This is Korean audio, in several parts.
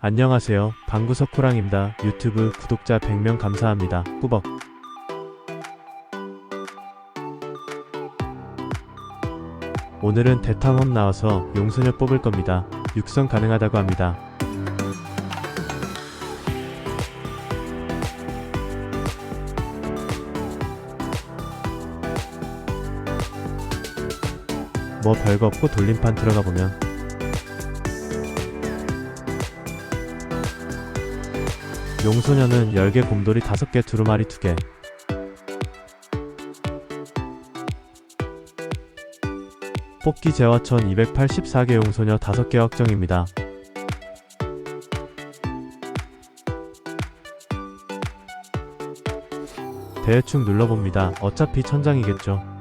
안녕하세요. 방구석 호랑입니다. 유튜브 구독자 100명 감사합니다. 꾸벅. 오늘은 대탐험 나와서 용소녀 뽑을 겁니다. 육성 가능하다고 합니다. 뭐 별거 없고 돌림판 들어가 보면 용소녀는 10개 곰돌이 5개 두루마리 2개 뽑기 재화천 284개 용소녀 5개 확정입니다. 대충 눌러봅니다. 어차피 천장이겠죠.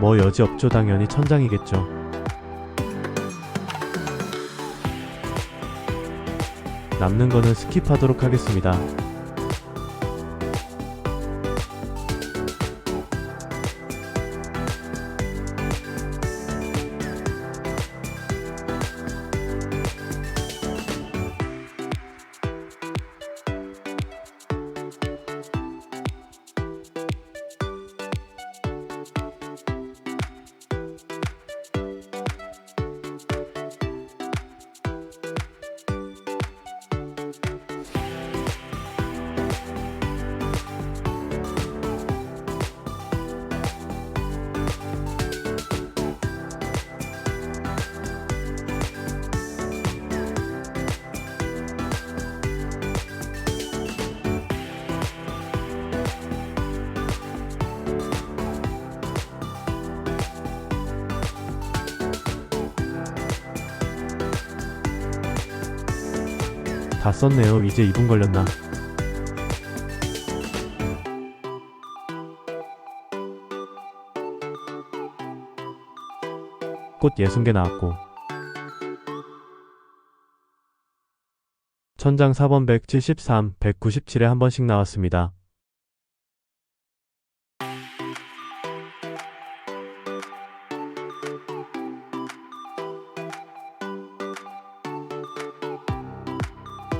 뭐 여지 없죠 당연히 천장이겠죠. 남는 거는 스킵하도록 하겠습니다. 다 썼네요. 이제 2분 걸렸나? 꽃 60개 나왔고 천장 4번 173, 197에 한 번씩 나왔습니다.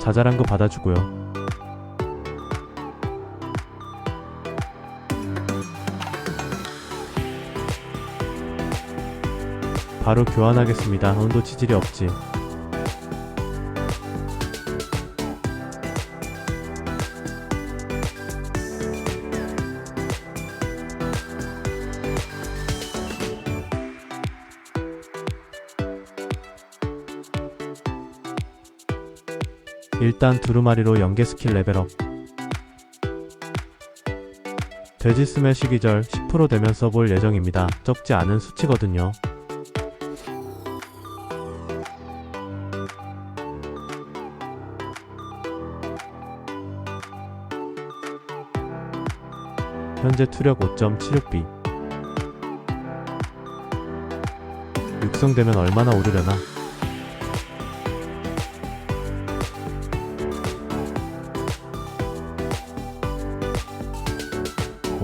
자잘한 거 받아주고요. 바로 교환하겠습니다. 온도 치질이 없지. 일단 두루마리로 연계 스킬 레벨업. 돼지 스매시 기절 10% 되면 써볼 예정입니다. 적지 않은 수치거든요. 현재 투력 5.76B. 육성되면 얼마나 오르려나?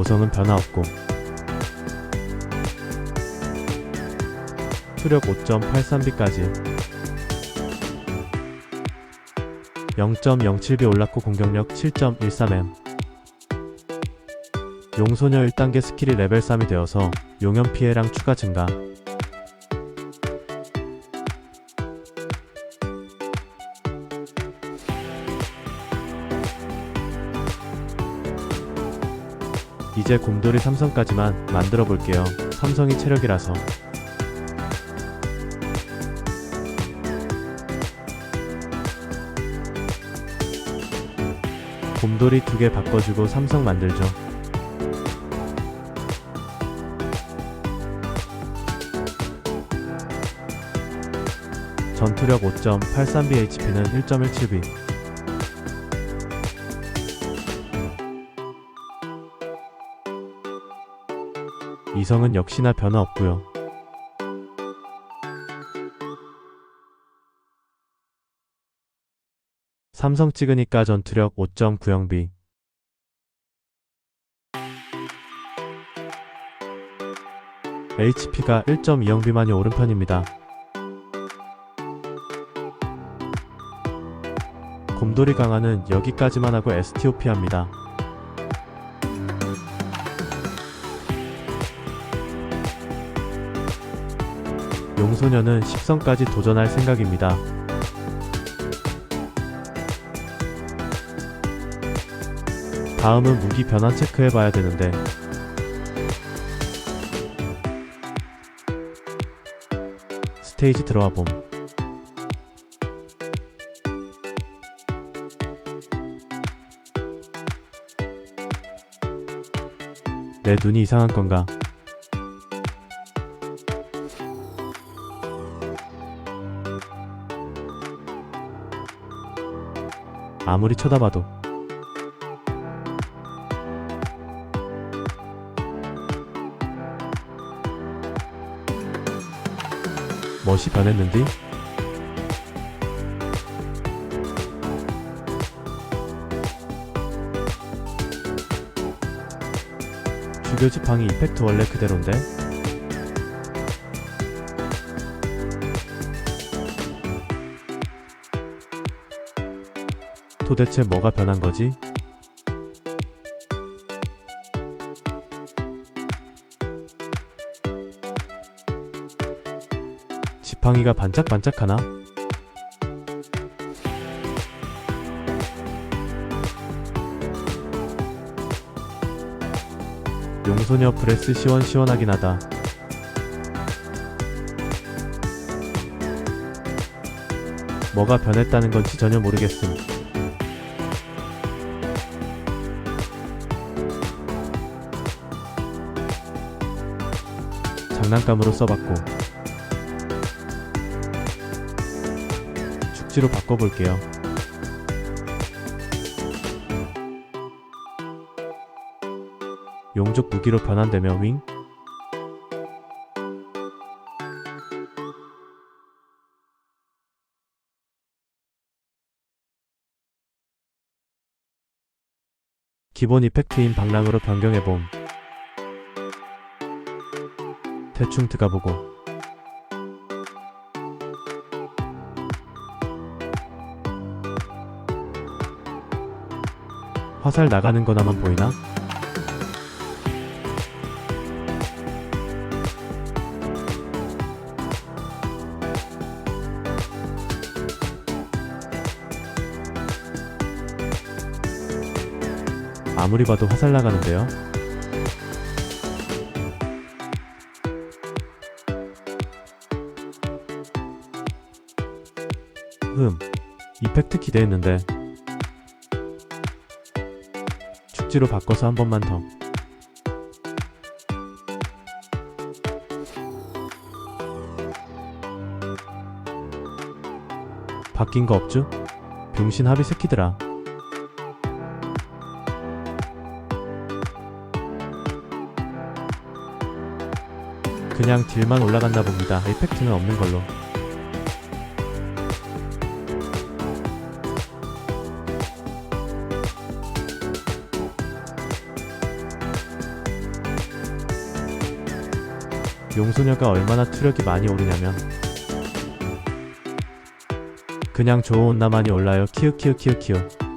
오성은 변화 없고. 투력 5.83B까지. 0.07B 올랐고 공격력 7.13M 용소녀 1단계 스킬이 레벨 3이 되어서 용연 피해량 추가 증가 이제 곰돌이 삼성까지만 만들어 볼게요. 삼성이 체력이라서. 곰돌이 두 개 바꿔주고 삼성 만들죠. 전투력 5.83B HP는 1.17B. 이성은 역시나 변화 없고요. 삼성 찍으니까 전투력 5.90B. HP가 1.2영 비만이 오른 편입니다. 곰돌이 강화는 여기까지만 하고 STOP합니다. 용소녀는 10성까지 도전할 생각입니다. 다음은 무기 변환 체크해봐야 되는데 스테이지 들어와 봄. 내 눈이 이상한 건가? 아무리 쳐다봐도 멋이 변했는디? 주교 지팡이 이펙트 원래 그대로인데? 도대체 뭐가 변한 거지? 지팡이가 반짝반짝하나? 용소녀 브레스 시원시원하긴 하다. 뭐가 변했다는 건지 전혀 모르겠음. 장난감으로 써봤고. 축지로 바꿔볼게요. 용족 무기로 변환되며 윙. 기본 이펙트인 방랑으로 변경해봄 대충 드가보고 화살 나가는 거나만 보이나? 아무리 봐도 화살 나가는데요. 흠, 이펙트 기대했는데 축지로 바꿔서 한 번만 더. 바뀐 거 없죠? 병신 합의 새끼들아. 그냥 딜만 올라갔나 봅니다. 이펙트는 없는 걸로. 용소녀가 얼마나 투력이 많이 오르냐면 그냥 좋은 나만이 올라요 키읔 키읔 키읔 키읔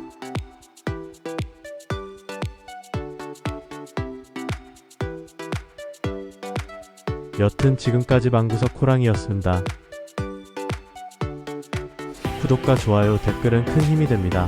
여튼 지금까지 방구석 호랑이였습니다. 구독과 좋아요 댓글은 큰 힘이 됩니다.